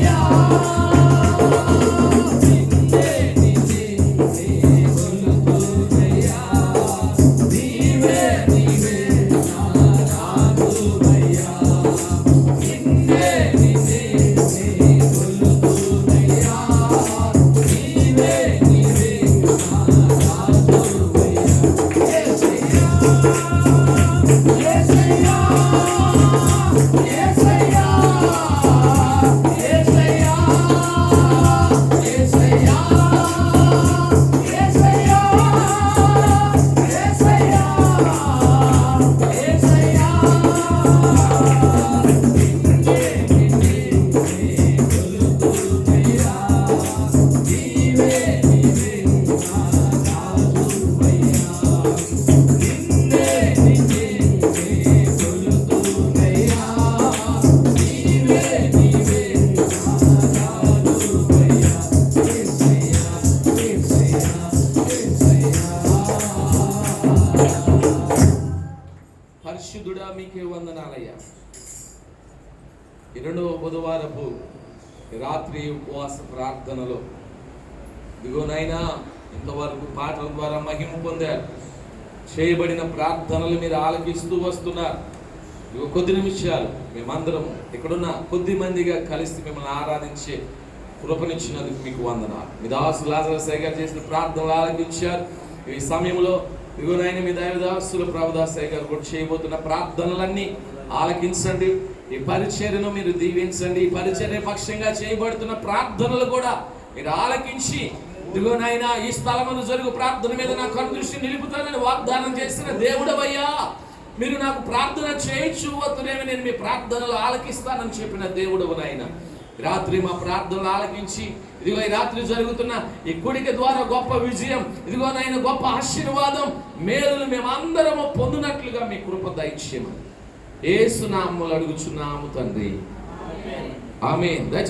Yeah. రెండవ బుధవారపు రాత్రి ఉపవాస ప్రార్థనలో ఇదిగోనైనా ఇంతవరకు పాటల ద్వారా మహిమ పొందారు. చేయబడిన ప్రార్థనలు మీరు ఆలకిస్తూ వస్తున్నారు. ఇదిగో కొద్ది నిమిషాలు మేమందరం ఇక్కడున్న కొద్ది మందిగా కలిసి మిమ్మల్ని ఆరాధించే కృపనిచ్చినందుకు మీకు వందనాలు. మీ దాసు లాజరసయ్య గారు చేసిన ప్రార్థనలు ఆలకించారు. ఈ సమయంలో ఇదిగోనైనా మీ దైవదాసులు ప్రభుదాస్ గారు కూడా చేయబోతున్న ప్రార్థనలన్నీ ఆలకించండి. ఈ పరిచర్యను మీరు దీవించండి. ఈ పరిచర్య పక్షంగా చేయబడుతున్న ప్రార్థనలు కూడా మీరు ఆలకించి ఇదిగో నాయన ఈ స్థలమును జరుగు. ప్రార్థన మీద నా కను దృష్టి నిలుపుతానని వాగ్దానం చేసిన దేవుడవయ్యా. మీరు నాకు ప్రార్థన చేయొచ్చు వద్దునేమి నేను మీ ప్రార్థనలు ఆలకిస్తానని చెప్పిన దేవుడవు నాయన. రాత్రి మా ప్రార్థనలు ఆలకించి ఇదిగో ఈ రాత్రి జరుగుతున్న ఈ కుడిక ద్వారా గొప్ప విజయం ఇదిగో నాయన గొప్ప ఆశీర్వాదం మేలును మేమందరము పొందినట్లుగా మీ కృప దయచేయమని. ఏసునామములు అడుగుచున్నాము తండ్రి. ఆమె